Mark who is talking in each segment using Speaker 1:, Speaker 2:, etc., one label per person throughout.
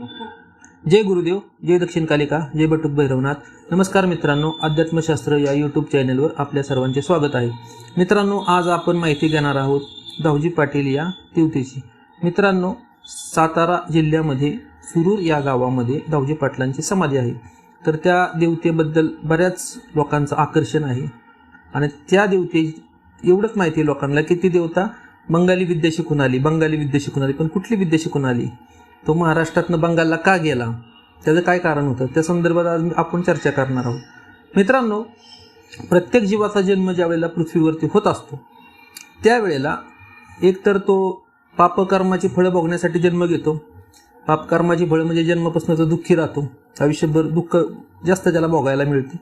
Speaker 1: जय गुरुदेव जय दक्षिण कालिका जय बटुक भैरवनाथ. नमस्कार मित्रांनो अध्यात्मशास्त्र या यूट्यूब चॅनलवर आपल्या सर्वांचे स्वागत आहे. मित्रांनो आज आपण माहिती घेणार आहोत दावजी पाटील या तिवतेची. मित्रांनो सातारा जिल्ह्यामध्ये सुरूर या गावामध्ये दावजी पाटलांची समाधी आहे. तर त्या देवतेबद्दल बऱ्याच लोकांचं आकर्षण आहे. आणि त्या देवते एवढंच माहिती आहे लोकांना की ती देवता बंगाली विद्या शिकून आली बंगाली विद्या शिकून आली पण कुठली विद्या शिकून आली? तो महाराष्ट्रातनं बंगालला का गेला? त्याचं काय कारण होतं? त्या संदर्भात आज आपण चर्चा करणार आहोत. मित्रांनो प्रत्येक जीवाचा जन्म ज्या वेळेला पृथ्वीवरती होत असतो त्यावेळेला एकतर तो पापकर्माची फळं बघण्यासाठी जन्म घेतो. पापकर्माची फळं म्हणजे जन्मापासून तो दुःखी राहतो. आयुष्यभर दुःख जास्त त्याला भोगायला मिळते.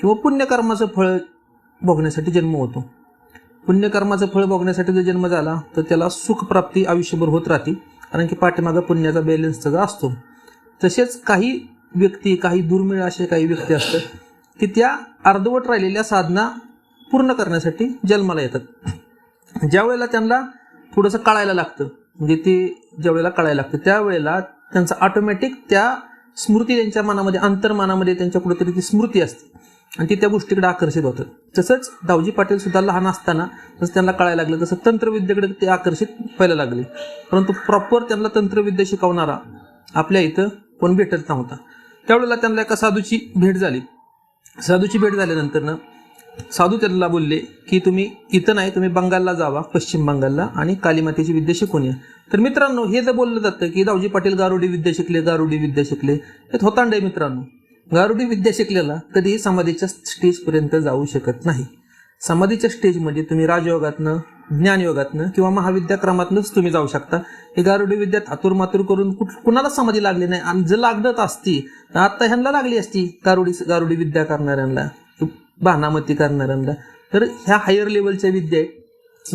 Speaker 1: किंवा पुण्यकर्माचं फळ भोगण्यासाठी जन्म होतो. पुण्यकर्माचं फळ भोगण्यासाठी जर जन्म झाला तर त्याला सुखप्राप्ती आयुष्यभर होत राहते. कारण की पाठीमागं पुण्याचा बॅलन्स त्याचा असतो. तसेच काही व्यक्ती काही दुर्मिळ असे काही व्यक्ती असतात की त्या अर्धवट राहिलेल्या साधना पूर्ण करण्यासाठी जन्माला येतात. ज्या वेळेला त्यांना थोडंसं कळायला लागतं म्हणजे ते ज्या वेळेला कळायला लागतं त्यावेळेला त्यांचा ऑटोमॅटिक त्या स्मृती त्यांच्या मनामध्ये अंतर्मनामध्ये त्यांच्या कुठेतरी ती स्मृती असते. आणि ती त्या गोष्टीकडे आकर्षित होतं तसंच दावजी पाटील सुद्धा लहान असताना जसं त्यांना कळायला लागलं तसं तंत्रविद्येकडे ते आकर्षित व्हायला लागले. परंतु प्रॉपर त्यांना तंत्रविद्या शिकवणारा आपल्या इथं कोण भेटत नव्हता. त्यावेळेला त्यांना एका साधूची भेट झाली. साधूची भेट झाल्यानंतरनं साधू त्यांना बोलले की तुम्ही इथं नाही तुम्ही बंगालला जावा पश्चिम बंगालला आणि कालीमातेची विद्या शिकून या. तर मित्रांनो हे जर बोललं जातं की दावजी पाटील गारुडी विद्या शिकले गारुडी विद्या शिकले हे होतांडे मित्रांनो. गारुडी विद्या शिकलेला कधीही समाधीच्या स्टेजपर्यंत जाऊ शकत नाही. समाधीच्या स्टेजमध्ये तुम्ही राजयोगातनं ज्ञानयोगातनं किंवा महाविद्याक्रमातनंच तुम्ही जाऊ शकता. हे गारुडी विद्यात आतुर मातूर करून कुठ कुणाला समाधी लागली नाही? आणि जर लागत असती तर आत्ता ह्यांना लागली असती गारुडी गारुडी विद्या करणाऱ्यांना बानामती करणाऱ्यांना. तर ह्या हायर लेवलच्या विद्या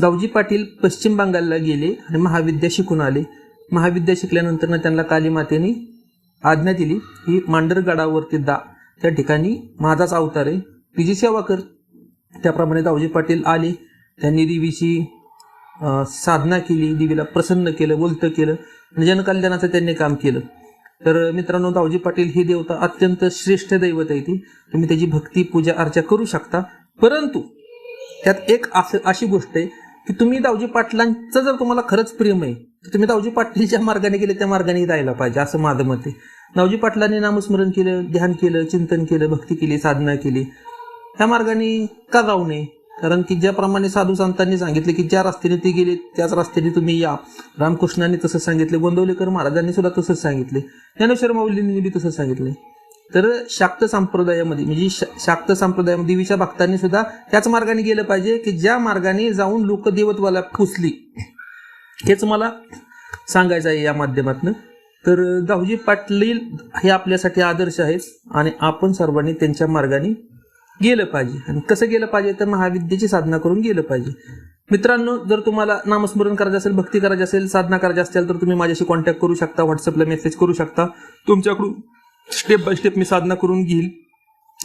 Speaker 1: गावजी पाटील पश्चिम बंगालला गेले आणि महाविद्या शिकून आले. महाविद्या शिकल्यानंतर त्यांना काली मातेने आज्ञा दिली ही मांडरगडावरती दा. त्या ठिकाणी माझाच अवतार आहे. तिची सेवा कर त्याप्रमाणे दावजी पाटील आले. त्यांनी देवीची साधना केली देवीला प्रसन्न केलं बोलतं केलं आणि जनकल्याणाचं त्यांनी काम केलं. तर मित्रांनो दावजी पाटील ही देवता अत्यंत श्रेष्ठ दैवत आहे ती तुम्ही त्याची भक्ती पूजा अर्चा करू शकता. परंतु त्यात एक असं अशी गोष्ट आहे की तुम्ही दावजी पाटलांचं जर तुम्हाला खरंच प्रेम आहे तुम्ही दावजी पाटील ज्या मार्गाने गेले त्या मार्गाने जायला पाहिजे असं माझं मत आहे. दावजी पाटलांनी नामस्मरण केलं ध्यान केलं चिंतन केलं भक्ती केली साधना केली. त्या मार्गाने का जाऊ नये? कारण की ज्याप्रमाणे साधू संतांनी सांगितले की ज्या रस्त्याने ते गेले त्याच रस्त्याने तुम्ही या. रामकृष्णांनी तसं सांगितले गोंदवलेकर महाराजांनी सुद्धा तसंच सांगितले. ज्ञानेश्वर माऊलींनी बी तसं सांगितले. तर शाक्त संप्रदायामध्ये म्हणजे शाक्त संप्रदायामध्ये देवीच्या भक्तांनी सुद्धा त्याच मार्गाने गेलं पाहिजे की ज्या मार्गाने जाऊन लोक देवत्वाला पुसली. हेच मला सांगायचं आहे या माध्यमातून. तर दाऊजी पाटील हे आपल्यासाठी आदर्श आहेत आणि आपण सर्वांनी त्यांच्या मार्गाने गेलं पाहिजे. आणि कसं गेलं पाहिजे तर महाविद्येची साधना करून गेलं पाहिजे. मित्रांनो जर तुम्हाला नामस्मरण करायचं असेल भक्ती करायची असेल साधना करायची असेल तर तुम्ही माझ्याशी कॉन्टॅक्ट करू शकता व्हॉट्सअपला मेसेज करू शकता. तुमच्याकडून स्टेप बाय स्टेप मी साधना करून घेईल.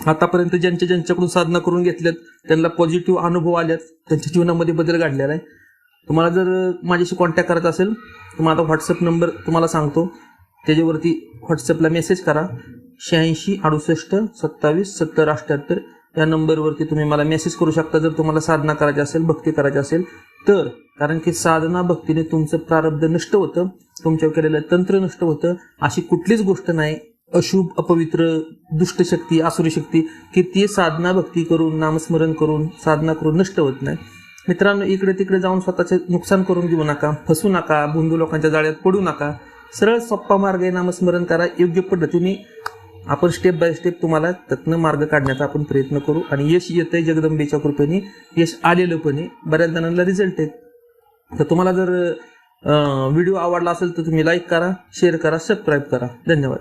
Speaker 1: आतापर्यंत ज्यांच्या ज्यांच्याकडून साधना करून घेतल्यात त्यांना पॉझिटिव्ह अनुभव आल्यात त्यांच्या जीवनामध्ये बदल घडलेला आहे. तुम्हाला जर माझ्याशी कॉन्टॅक्ट करायचा असेल तर माझा व्हॉट्सअप नंबर तुम्हाला सांगतो. त्याच्यावरती व्हॉट्सअपला मेसेज करा. शहाऐंशी अडुसष्ट सत्तावीस सत्तर अठ्ठ्याहत्तर या नंबरवरती तुम्ही मला मेसेज करू शकता. जर तुम्हाला साधना करायची असेल भक्ती करायची असेल तर कारण की साधना भक्तीने तुमचं प्रारब्ध नष्ट होतं. तुमच्यावर केलेलं तंत्र नष्ट होतं. अशी कुठलीच गोष्ट नाही. अशुभ अपवित्र दुष्टशक्ती आसुरी शक्ती की ती साधना भक्ती करून नामस्मरण करून साधना करून नष्ट होत नाही. मित्रांनो इकडे तिकडे जाऊन स्वतःचे नुकसान करून घेऊ नका फसू नका बुंदू लोकांच्या जाळ्यात पडू नका. सरळ सोप्पा मार्ग आहे नामस्मरण करा योग्य पद्धतीने आपण स्टेप बाय स्टेप तुम्हाला त्यातनं मार्ग काढण्याचा आपण प्रयत्न करू. आणि यश येतंय जगदंबेच्या कृपेने यश आलेलं पण आहे. बऱ्याच जणांना रिझल्ट आहेत. तर तुम्हाला जर व्हिडिओ आवडला असेल तर तुम्ही लाईक करा शेअर करा सबस्क्राईब करा. धन्यवाद.